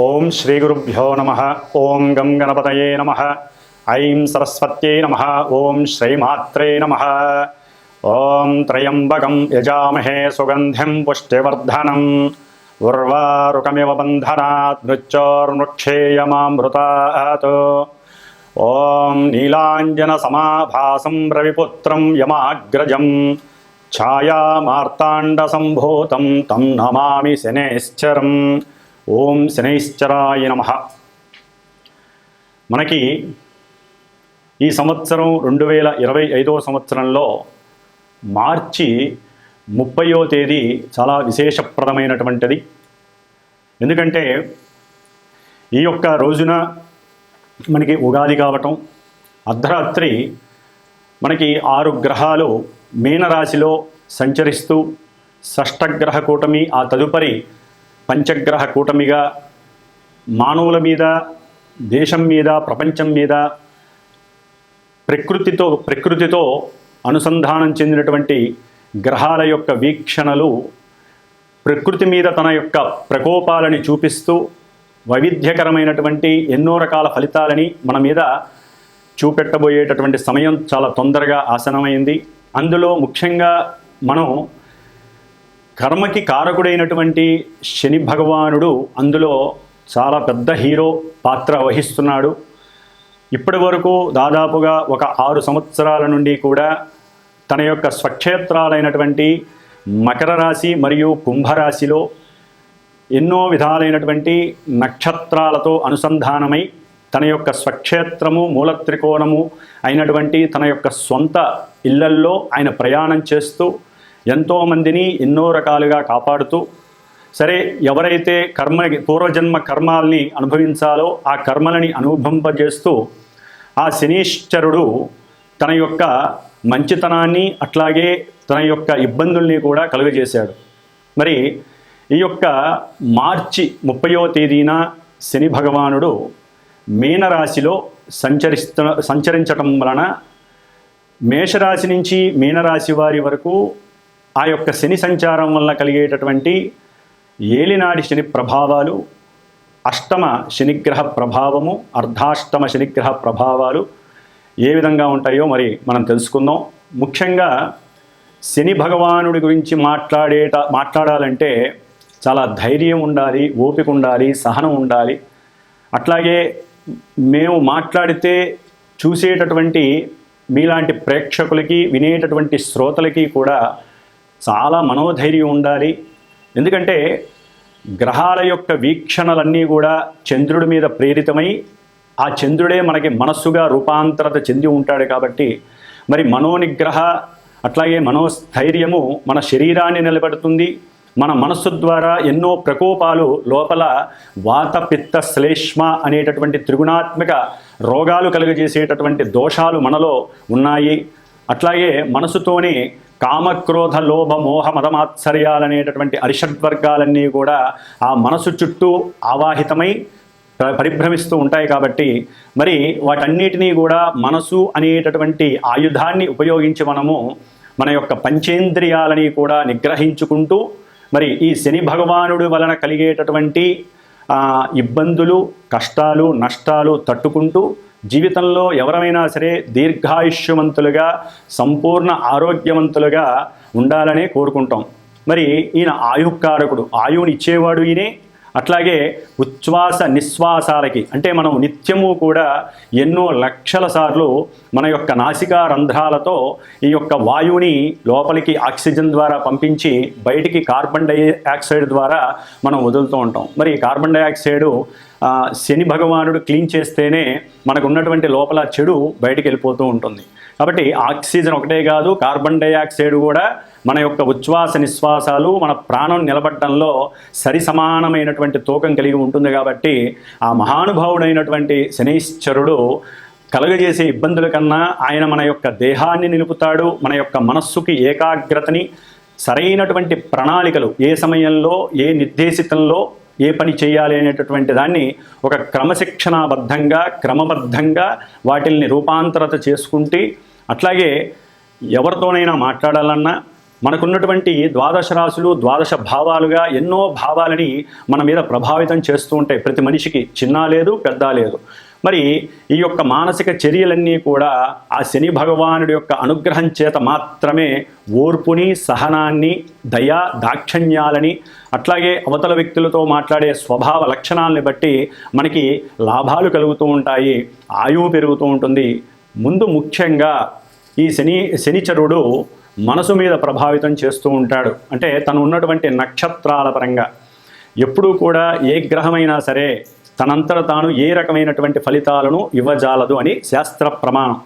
ఓం శ్రీ గురుభ్యో నమ. ఓం గం గణపతయే నమ. ఐం సరస్వత్యై నమ. ఓం శ్రీమాత్రే నమ. ఓం త్రయంబకం యజామహే సుగంధిం పుష్టివర్ధనం. ఉర్వారుకమివ బంధనాత్ మృత్యోర్ముక్షేయమామృతాత్ ఓం నీలాంజనసమాభాసం రవిపుత్రం యమాగ్రజం. ఛాయామార్తాండసంభూతం తం నమామి శనేశ్చరం. ఓం శనైశ్చరాయ నమ. మనకి ఈ సంవత్సరం రెండు వేల ఇరవై ఐదవ సంవత్సరంలో మార్చి ముప్పయో తేదీ చాలా విశేషప్రదమైనటువంటిది. ఎందుకంటే ఈ యొక్క రోజున మనకి ఉగాది కావటం అర్ధరాత్రి మనకి ఆరు గ్రహాలు మీనరాశిలో సంచరిస్తూ షష్టగ్రహ కూటమి ఆ తదుపరి పంచగ్రహ కూటమిగా మానవుల మీద దేశం మీద ప్రపంచం మీద ప్రకృతితో ప్రకృతితో అనుసంధానం చెందినటువంటి గ్రహాల యొక్క వీక్షణలు ప్రకృతి మీద తన యొక్క ప్రకోపాలని చూపిస్తూ వైవిధ్యకరమైనటువంటి ఎన్నో రకాల ఫలితాలని మన మీద చూపెట్టబోయేటటువంటి సమయం చాలా తొందరగా ఆసనమైంది అందులో ముఖ్యంగా మనం కర్మకి కారకుడైనటువంటి శని భగవానుడు అందులో చాలా పెద్ద హీరో పాత్ర వహిస్తున్నాడు. ఇప్పటి వరకు దాదాపుగా ఒక ఆరు సంవత్సరాల నుండి కూడా తన యొక్క స్వక్షేత్రాలైనటువంటి మకర రాశి మరియు కుంభరాశిలో ఎన్నో విధాలైనటువంటి నక్షత్రాలతో అనుసంధానమై తన యొక్క స్వక్షేత్రము మూలత్రికోణము అయినటువంటి తన యొక్క సొంత ఇళ్ళల్లో ఆయన ప్రయాణం చేస్తూ ఎంతోమందిని ఎన్నో రకాలుగా కాపాడుతూ సరే ఎవరైతే కర్మ పూర్వజన్మ కర్మాల్ని అనుభవించాలో ఆ కర్మలని అనుభవింపజేస్తూ ఆ శనీశ్వరుడు తన యొక్క మంచితనాన్ని అట్లాగే తన యొక్క ఇబ్బందుల్ని కూడా కలుగజేశాడు. మరి ఈ యొక్క మార్చి ముప్పయో తేదీన శని భగవానుడు మీనరాశిలో సంచరిస్త సంచరించటం వలన మేషరాశి నుంచి మీనరాశి వారి వరకు ఆ యొక్క శని సంచారం వల్ల కలిగేటటువంటి ఏలినాడి శని ప్రభావాలు అష్టమ శనిగ్రహ ప్రభావము అర్ధాష్టమ శనిగ్రహ ప్రభావాలు ఏ విధంగా ఉంటాయో మరి మనం తెలుసుకుందాం. ముఖ్యంగా శని భగవానుడి గురించి మాట్లాడేట మాట్లాడాలంటే చాలా ధైర్యం ఉండాలి ఓపిక ఉండాలి సహనం ఉండాలి. అట్లాగే మేము మాట్లాడితే చూసేటటువంటి మీలాంటి ప్రేక్షకులకి వినేటటువంటి శ్రోతలకి కూడా చాలా మనోధైర్యం ఉండాలి. ఎందుకంటే గ్రహాల యొక్క వీక్షణలన్నీ కూడా చంద్రుడి మీద ప్రేరితమై ఆ చంద్రుడే మనకి మనస్సుగా రూపాంతరత చెంది ఉంటాడు కాబట్టి మరి మనోనిగ్రహ అట్లాగే మనోస్థైర్యము మన శరీరాన్ని నిలబెడుతుంది. మన మనస్సు ద్వారా ఎన్నో ప్రకోపాలు లోపల వాత పిత్త శ్లేష్మ అనేటటువంటి త్రిగుణాత్మక రోగాలు కలుగజేసేటటువంటి దోషాలు మనలో ఉన్నాయి. అట్లాగే మనసుతోనే కామక్రోధ లోభ మోహ మదమాత్సర్యాలనేటటువంటి అరిషడ్వర్గాలన్నీ కూడా ఆ మనసు చుట్టూ ఆవాహితమై పరిభ్రమిస్తూ ఉంటాయి కాబట్టి మరి వాటన్నిటినీ కూడా మనసు అనేటటువంటి ఆయుధాన్ని ఉపయోగించి మనము మన యొక్క పంచేంద్రియాలని కూడా నిగ్రహించుకుంటూ మరి ఈ శని భగవానుడి వలన కలిగేటటువంటి ఇబ్బందులు కష్టాలు నష్టాలు తట్టుకుంటూ జీవితంలో ఎవరైనా సరే దీర్ఘాయుష్యవంతులుగా సంపూర్ణ ఆరోగ్యవంతులుగా ఉండాలనే కోరుకుంటాం. మరి ఈయన ఆయుకారకుడు ఆయువుని ఇచ్చేవాడు ఈయనే. అట్లాగే ఉచ్ఛ్వాస నిశ్వాసాలకి అంటే మనం నిత్యము కూడా ఎన్నో లక్షల సార్లు మన యొక్క నాసికా రంధ్రాలతో ఈ యొక్క వాయువుని లోపలికి ఆక్సిజన్ ద్వారా పంపించి బయటికి కార్బన్ డైఆక్సైడ్ ద్వారా మనం వదులుతూ ఉంటాం. మరి ఈ కార్బన్ డైఆక్సైడ్ శని భగవానుడు క్లీన్ చేస్తేనే మనకు ఉన్నటువంటి లోపల చెడు బయటికి వెళ్ళిపోతూ ఉంటుంది. కాబట్టి ఆక్సిజన్ ఒకటే కాదు కార్బన్ డైఆక్సైడ్ కూడా మన యొక్క ఉచ్ఛ్వాస నిశ్వాసాలు మన ప్రాణం నిలబడటంలో సరి సమానమైనటువంటి తూకం కలిగి ఉంటుంది కాబట్టి ఆ మహానుభావుడైనటువంటి శనీశ్వరుడు కలుగజేసే ఇబ్బందుల కన్నా ఆయన మన యొక్క దేహాన్ని నిలుపుతాడు మన యొక్క మనస్సుకి ఏకాగ్రతని సరైనటువంటి ప్రణాళికలు ఏ సమయంలో ఏ నిర్దేశితంలో ఏ పని చేయాలి అనేటటువంటి దాన్ని ఒక క్రమశిక్షణాబద్ధంగా క్రమబద్ధంగా వాటిల్ని రూపాంతరత చేసుకుంటే అట్లాగే ఎవరితోనైనా మాట్లాడాలన్నా మనకున్నటువంటి ద్వాదశ రాశులు ద్వాదశ భావాలుగా ఎన్నో భావాలని మన మీద ప్రభావితం చేస్తూ ఉంటాయి. ప్రతి మనిషికి చిన్న లేదు పెద్ద లేదు. మరి ఈ యొక్క మానసిక చర్యలన్నీ కూడా ఆ శని భగవానుడి యొక్క అనుగ్రహం చేత మాత్రమే ఓర్పుని సహనాన్ని దయా దాక్షణ్యాలని అట్లాగే అవతల వ్యక్తులతో మాట్లాడే స్వభావ లక్షణాలని బట్టి మనకి లాభాలు కలుగుతూ ఉంటాయి ఆయువు పెరుగుతూ ఉంటుంది. ముందు ముఖ్యంగా ఈ శని శనిచరుడు మనసు మీద ప్రభావితం చేస్తూ ఉంటాడు. అంటే తను ఉన్నటువంటి నక్షత్రాల పరంగా. ఎప్పుడూ కూడా ఏ గ్రహమైనా సరే తనంతట తాను ఏ రకమైనటువంటి ఫలితాలను ఇవ్వజాలదు అని శాస్త్ర ప్రమాణం.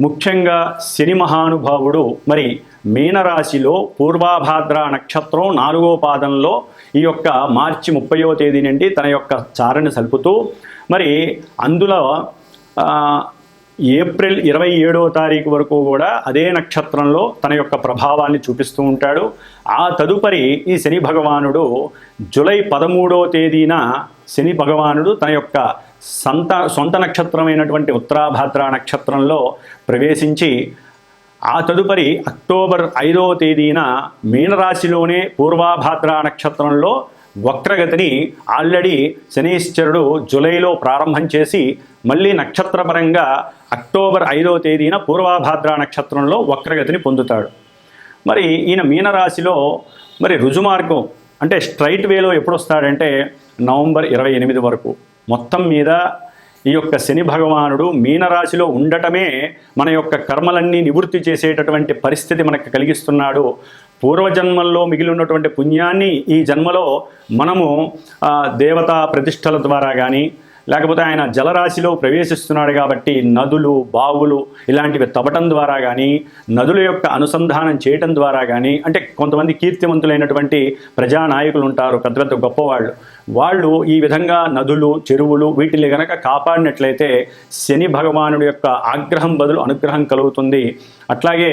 ముఖ్యంగా శని మహానుభావుడు మరి మీనరాశిలో పూర్వాభాద్ర నక్షత్రం నాలుగో పాదంలో ఈ యొక్క మార్చి ముప్పయో తేదీ నుండి తన యొక్క చారణ సలుపుతూ మరి అందులో ఏప్రిల్ ఇరవై ఏడవ తారీఖు వరకు కూడా అదే నక్షత్రంలో తన యొక్క ప్రభావాన్ని చూపిస్తూ ఉంటాడు. ఆ తదుపరి ఈ శని భగవానుడు జూలై పదమూడవ తేదీన శని భగవానుడు తన యొక్క సంత సొంత నక్షత్రమైనటువంటి ఉత్తరాభాద్ర నక్షత్రంలో ప్రవేశించి ఆ తదుపరి అక్టోబర్ ఐదవ తేదీన మీనరాశిలోనే పూర్వాభాద్ర నక్షత్రంలో వక్రగతిని ఆల్రెడీ శనీశ్వరుడు జూలైలో ప్రారంభం చేసి మళ్ళీ నక్షత్రపరంగా అక్టోబర్ ఐదవ తేదీన పూర్వాభాద్ర నక్షత్రంలో వక్రగతిని పొందుతాడు. మరి ఈయన మీనరాశిలో మరి రుజుమార్గం అంటే స్ట్రైట్ వేలో ఎప్పుడు వస్తాడంటే నవంబర్ ఇరవై ఎనిమిది వరకు. మొత్తం మీద ఈ యొక్క శని భగవానుడు మీనరాశిలో ఉండటమే మన యొక్క కర్మలన్నీ నివృత్తి చేసేటటువంటి పరిస్థితి మనకు కలిగిస్తున్నాడు. పూర్వజన్మల్లో మిగిలి ఉన్నటువంటి పుణ్యాన్ని ఈ జన్మలో మనము దేవతా ప్రతిష్టల ద్వారా కానీ లేకపోతే ఆయన జలరాశిలో ప్రవేశిస్తున్నాడు కాబట్టి నదులు బావులు ఇలాంటివి తవ్వటం ద్వారా కానీ నదుల యొక్క అనుసంధానం చేయటం ద్వారా కానీ అంటే కొంతమంది కీర్తివంతులైనటువంటి ప్రజానాయకులు ఉంటారు పెద్ద పెద్ద గొప్పవాళ్ళు. వాళ్ళు ఈ విధంగా నదులు చెరువులు వీటిని గనక కాపాడినట్లయితే శని భగవానుడి యొక్క ఆగ్రహం బదులు అనుగ్రహం కలుగుతుంది. అట్లాగే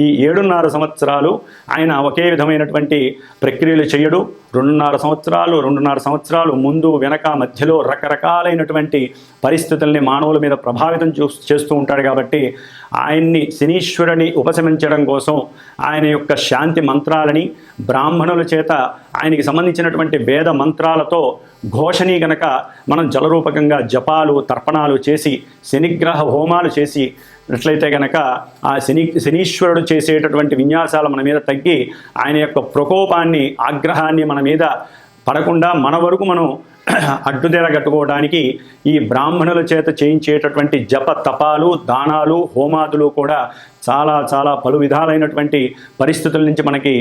ఈ ఏడున్నర సంవత్సరాలు ఆయన ఒకే విధమైనటువంటి ప్రక్రియలు చేయడు. రెండున్నర సంవత్సరాలు రెండున్నర సంవత్సరాలు ముందు వెనక మధ్యలో రకరకాలైనటువంటి పరిస్థితుల్ని మానవుల మీద ప్రభావితం చూ చేస్తూ ఉంటాడు కాబట్టి ఆయన్ని శనీశ్వరుని ఉపశమించడం కోసం ఆయన యొక్క శాంతి మంత్రాలని బ్రాహ్మణుల చేత ఆయనకి సంబంధించినటువంటి వేద మంత్రాలతో ఘోషని గనక మనం జలరూపకంగా జపాలు తర్పణాలు చేసి శనిగ్రహ హోమాలు చేసి అట్లయితే గనక ఆ శని శనీశ్వరుడు చేసేటటువంటి విన్యాసాలు మన మీద తగ్గి ఆయన యొక్క ప్రకోపాన్ని ఆగ్రహాన్ని మన మీద పడకుండా మన వరకు మనం అడ్డుదెర కట్టుకోవడానికి ఈ బ్రాహ్మణుల చేత చేయించేటటువంటి జప తపాలు దానాలు హోమాదులు కూడా చాలా చాలా పలు విధాలైనటువంటి పరిస్థితుల నుంచి మనకి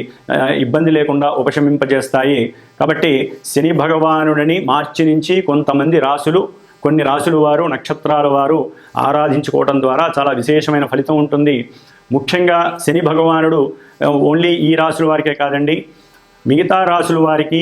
ఇబ్బంది లేకుండా ఉపశమింపజేస్తాయి. కాబట్టి శని భగవానుడిని మార్చి నుంచి కొంతమంది రాసులు కొన్ని రాసుల వారు నక్షత్రాల వారు ఆరాధించుకోవడం ద్వారా చాలా విశేషమైన ఫలితం ఉంటుంది. ముఖ్యంగా శని భగవానుడు ఓన్లీ ఈ రాసుల వారికే కాదండి మిగతా రాసుల వారికి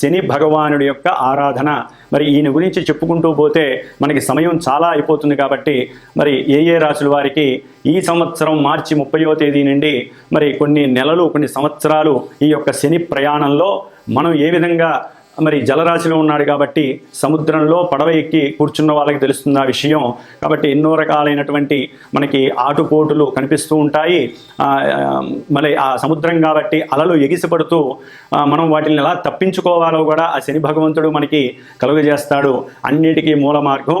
శని భగవానుడి యొక్క ఆరాధన. మరి ఈయన గురించి చెప్పుకుంటూ పోతే మనకి సమయం చాలా అయిపోతుంది కాబట్టి మరి ఏ ఏ రాశుల వారికి ఈ సంవత్సరం మార్చి ముప్పయో తేదీ నుండి మరి కొన్ని నెలలు కొన్ని సంవత్సరాలు ఈ యొక్క శని ప్రయాణంలో మనం ఏ విధంగా మరి జలరాశిలో ఉన్నాడు కాబట్టి సముద్రంలో పడవ ఎక్కి కూర్చున్న వాళ్ళకి తెలుస్తుంది ఆ విషయం. కాబట్టి ఎన్నో రకాలైనటువంటి మనకి ఆటుపోటులు కనిపిస్తూ ఉంటాయి. మళ్ళీ ఆ, మరి ఆ సముద్రం కాబట్టి అలలు ఎగిసిపడుతూ మనం వాటిని ఎలా తప్పించుకోవాలో కూడా ఆ శని భగవంతుడు మనకి కలుగజేస్తాడు. అన్నిటికీ మూల మార్గం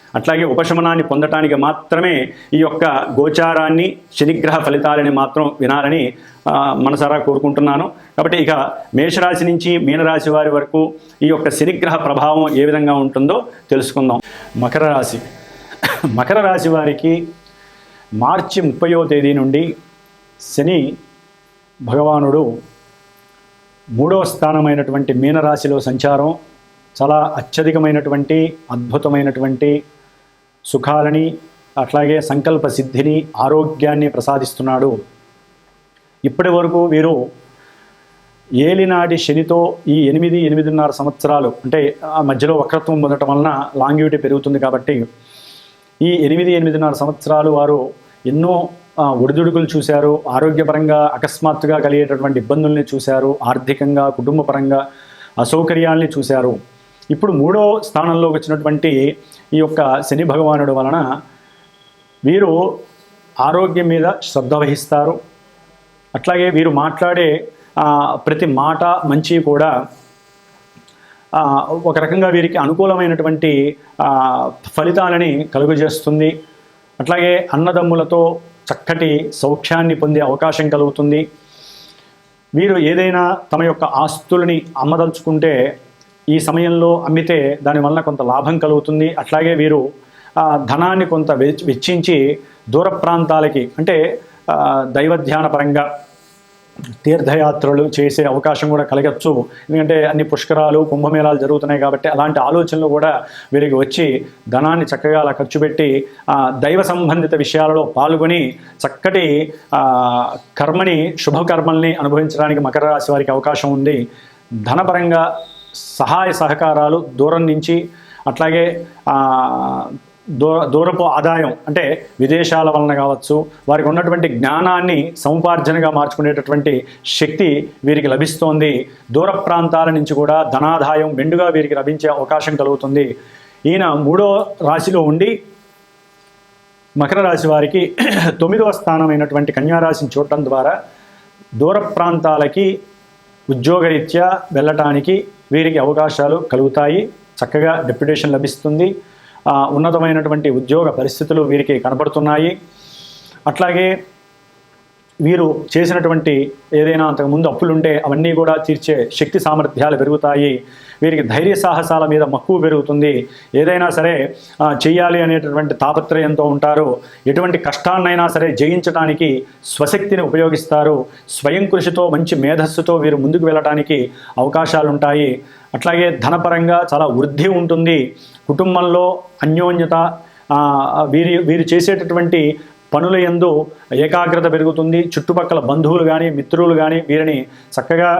అట్లాగే ఉపశమనాన్ని పొందటానికి మాత్రమే ఈ యొక్క గోచారాన్ని శనిగ్రహ ఫలితాలని మాత్రం వినాలని మనసారా కోరుకుంటున్నాను. కాబట్టి ఇక మేషరాశి నుంచి మీనరాశి వారి వరకు ఈ యొక్క శనిగ్రహ ప్రభావం ఏ విధంగా ఉంటుందో తెలుసుకుందాం. మకర రాశి. మకర రాశి వారికి మార్చి ముప్పయో తేదీ నుండి శని భగవానుడు మూడవ స్థానమైనటువంటి మీనరాశిలో సంచారం చాలా అత్యధికమైనటువంటి అద్భుతమైనటువంటి సుఖాలని అట్లాగే సంకల్ప సిద్ధిని ఆరోగ్యాన్ని ప్రసాదిస్తున్నాడు. ఇప్పటి వరకు వీరు ఏలినాటి శనితో ఈ ఎనిమిది ఎనిమిదిన్నర సంవత్సరాలు అంటే ఆ మధ్యలో వక్రత్వం పొందటం వలన లాంగ్యూటీ పెరుగుతుంది కాబట్టి ఈ ఎనిమిది ఎనిమిదిన్నర సంవత్సరాలు వారు ఎన్నో ఒడిదుడుకులు చూశారు ఆరోగ్యపరంగా అకస్మాత్తుగా కలిగేటటువంటి ఇబ్బందుల్ని చూశారు ఆర్థికంగా కుటుంబపరంగా అసౌకర్యాల్ని చూశారు. ఇప్పుడు మూడో స్థానంలోకి వచ్చినటువంటి ఈ యొక్క శని భగవానుడు వలన వీరు ఆరోగ్యం మీద శ్రద్ధ వహిస్తారు. అట్లాగే వీరు మాట్లాడే ప్రతి మాట మంచి కూడా ఒక రకంగా వీరికి అనుకూలమైనటువంటి ఫలితాలని కలుగజేస్తుంది. అట్లాగే అన్నదమ్ములతో చక్కటి సౌఖ్యాన్ని పొందే అవకాశం కలుగుతుంది. వీరు ఏదైనా తమ యొక్క ఆస్తులని అమ్మదలుచుకుంటే ఈ సమయంలో అమ్మితే దానివల్ల కొంత లాభం కలుగుతుంది. అట్లాగే వీరు ధనాన్ని కొంత వెచ్చించి దూర ప్రాంతాలకి అంటే దైవధ్యాన పరంగా తీర్థయాత్రలు చేసే అవకాశం కూడా కలగచ్చు. ఎందుకంటే అన్ని పుష్కరాలు కుంభమేళాలు జరుగుతున్నాయి కాబట్టి అలాంటి ఆలోచనలు కూడా వీరికి వచ్చి ధనాన్ని చక్కగా అలా ఖర్చు పెట్టి దైవ సంబంధిత విషయాలలో పాల్గొని చక్కటి కర్మని శుభకర్మల్ని అనుభవించడానికి మకర రాశి వారికి అవకాశం ఉంది. ధనపరంగా సహాయ సహకారాలు దూరం నుంచి అట్లాగే దూర దూరపు ఆదాయం అంటే విదేశాల వలన కావచ్చు వారికి ఉన్నటువంటి జ్ఞానాన్ని సముపార్జనగా మార్చుకునేటటువంటి శక్తి వీరికి లభిస్తోంది. దూర ప్రాంతాల నుంచి కూడా ధనాదాయం మెండుగా వీరికి లభించే అవకాశం కలుగుతుంది. ఈయన మూడో రాశిలో ఉండి మకర రాశి వారికి తొమ్మిదవ స్థానమైనటువంటి కన్యారాశిని చూడటం ద్వారా దూర ప్రాంతాలకి ఉద్యోగరీత్యా వెళ్ళటానికి వీరికి అవకాశాలు కలుగుతాయి. చక్కగా డెప్యుటేషన్ లభిస్తుంది. ఉన్నతమైనటువంటి ఉద్యోగ పరిస్థితులు వీరికి కనపడుతున్నాయి అట్లాగే వీరు చేసినటువంటి ఏదైనా అంతకుముందు అప్పులుంటే అవన్నీ కూడా తీర్చే శక్తి సామర్థ్యాలు పెరుగుతాయి. వీరికి ధైర్య సాహసాల మీద మక్కువ పెరుగుతుంది. ఏదైనా సరే చేయాలి అనేటటువంటి తాపత్రయంతో ఉంటారు. ఎటువంటి కష్టాన్నైనా సరే జయించడానికి స్వశక్తిని ఉపయోగిస్తారు. స్వయం కృషితో మంచి మేధస్సుతో వీరు ముందుకు వెళ్ళడానికి అవకాశాలు ఉంటాయి అట్లాగే ధనపరంగా చాలా వృద్ధి ఉంటుంది. కుటుంబంలో అన్యోన్యత వీరి వీరు చేసేటటువంటి పనుల యందు ఏకాగ్రత పెరుగుతుంది. చుట్టుపక్కల బంధువులు కానీ మిత్రులు కానీ వీరిని చక్కగా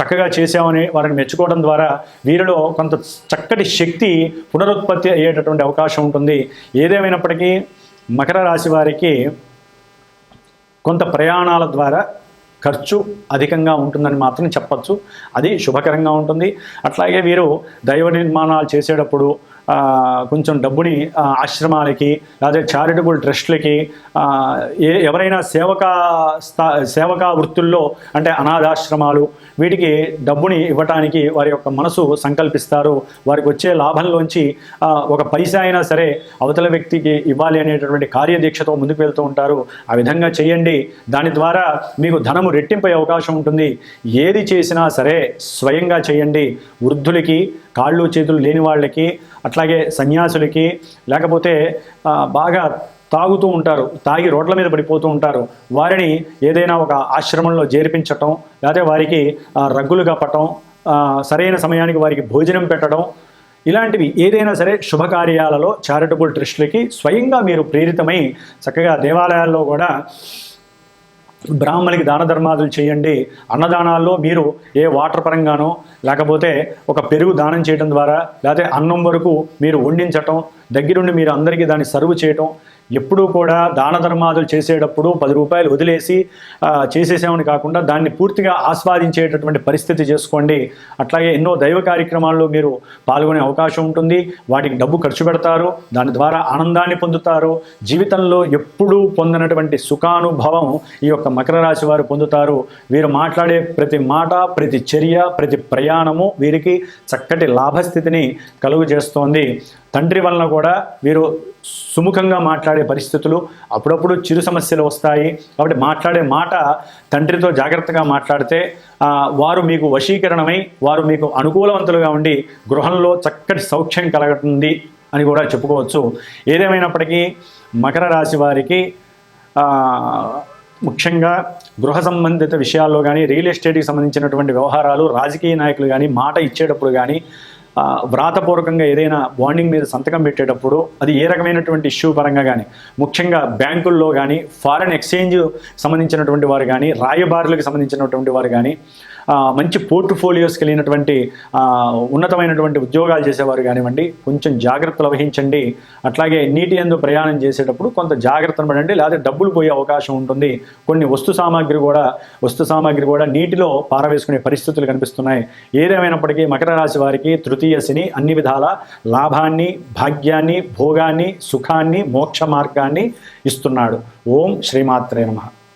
చక్కగా చేశామని వారిని మెచ్చుకోవడం ద్వారా వీరిలో కొంత చక్కటి శక్తి పునరుత్పత్తి అయ్యేటటువంటి అవకాశం ఉంటుంది. ఏదేమైనప్పటికీ మకర రాశి వారికి కొంత ప్రయాణాల ద్వారా ఖర్చు అధికంగా ఉంటుందని మాత్రం చెప్పచ్చు. అది శుభకరంగా ఉంటుంది. అట్లాగే వీరు దైవ నిర్మాణాలు చేసేటప్పుడు కొంచెం డబ్బుని ఆశ్రమాలకి లేదా చారిటబుల్ ట్రస్ట్లకి ఏ ఎవరైనా సేవకా స్థా సేవకా వృత్తుల్లో అంటే అనాథాశ్రమాలు వీటికి డబ్బుని ఇవ్వటానికి వారి యొక్క మనసు సంకల్పిస్తారు. వారికి వచ్చే లాభంలోంచి ఒక పైసా అయినా సరే అవతల వ్యక్తికి ఇవ్వాలి అనేటటువంటి కార్యదీక్షతో ముందుకు వెళ్తూ ఉంటారు. ఆ విధంగా చేయండి. దాని ద్వారా మీకు ధనము రెట్టింపే అవకాశం ఉంటుంది. ఏది చేసినా సరే స్వయంగా చేయండి. వృద్ధులకి కాళ్ళు చేతులు లేని వాళ్ళకి అట్లాగే సన్యాసులకి లేకపోతే బాగా తాగుతూ ఉంటారు తాగి రోడ్ల మీద పడిపోతూ ఉంటారు. వారిని ఏదైనా ఒక ఆశ్రమంలో చేర్పించటం లేకపోతే వారికి రగ్గులు కప్పటం సరైన సమయానికి వారికి భోజనం పెట్టడం ఇలాంటివి ఏదైనా సరే శుభకార్యాలలో చారిటబుల్ ట్రస్టులకి స్వయంగా మీరు ప్రేరితమై చక్కగా దేవాలయాల్లో కూడా బ్రాహ్మణికి దాన ధర్మాదులు చేయండి. అన్నదానాల్లో మీరు ఏ వాటర్ పరంగానో లేకపోతే ఒక పెరుగు దానం చేయడం ద్వారా లేకపోతే అన్నం వరకు మీరు వండించటం దగ్గరుండి మీరు అందరికీ దాన్ని సర్వ్ చేయటం ఎప్పుడూ కూడా దాన ధర్మాదులు చేసేటప్పుడు పది రూపాయలు వదిలేసి చేసేసామని కాకుండా దాన్ని పూర్తిగా ఆస్వాదించేటటువంటి పరిస్థితి చేసుకోండి. అట్లాగే ఎన్నో దైవ కార్యక్రమాల్లో మీరు పాల్గొనే అవకాశం ఉంటుంది. వాటికి డబ్బు ఖర్చు పెడతారు. దాని ద్వారా ఆనందాన్ని పొందుతారు. జీవితంలో ఎప్పుడూ పొందినటువంటి సుఖానుభవం ఈ యొక్క మకర రాశి వారు పొందుతారు. వీరు మాట్లాడే ప్రతి మాట ప్రతి చర్య ప్రతి ప్రయాణము వీరికి చక్కటి లాభస్థితిని కలుగు చేస్తోంది తండ్రి వలన కూడా వీరు సుముఖంగా మాట్లాడే పరిస్థితులు అప్పుడప్పుడు చిరు సమస్యలు వస్తాయి. కాబట్టి మాట్లాడే మాట తండ్రితో జాగ్రత్తగా మాట్లాడితే వారు మీకు వశీకరణమై వారు మీకు అనుకూలవంతులుగా ఉండి గృహంలో చక్కటి సౌఖ్యం కలగటుంది అని కూడా చెప్పుకోవచ్చు. ఏదేమైనప్పటికీ మకర రాశి వారికి ముఖ్యంగా గృహ సంబంధిత విషయాల్లో కానీ రియల్ ఎస్టేట్కి సంబంధించినటువంటి వ్యవహారాలు రాజకీయ నాయకులు కానీ మాట ఇచ్చేటప్పుడు కానీ వ్రాతపూర్వకంగా ఏదైనా బాండింగ్ మీద సంతకం పెట్టేటప్పుడు అది ఏ రకమైనటువంటి ఇష్యూ పరంగా కానీ ముఖ్యంగా బ్యాంకుల్లో కానీ ఫారెన్ ఎక్స్చేంజ్ సంబంధించినటువంటి వారు కానీ రాయబారులకు సంబంధించినటువంటి వారు కానీ మంచి పోర్ట్ఫోలియోస్ కలిగినటువంటి ఉన్నతమైనటువంటి ఉద్యోగాలు చేసేవారు కానివ్వండి కొంచెం జాగ్రత్తలు వహించండి. అట్లాగే నీటి ఎందు ప్రయాణం చేసేటప్పుడు కొంత జాగ్రత్తను పడండి లేదా డబ్బులు పోయే అవకాశం ఉంటుంది. కొన్ని వస్తు సామాగ్రి కూడా వస్తు సామాగ్రి కూడా నీటిలో పారవేసుకునే పరిస్థితులు కనిపిస్తున్నాయి. ఏదేమైనప్పటికీ మకర రాశి వారికి తృతీయశిని అన్ని విధాల లాభాన్ని భాగ్యాన్ని భోగాన్ని సుఖాన్ని మోక్ష మార్గాన్ని ఇస్తున్నాడు. ఓం శ్రీమాత్రే నమః.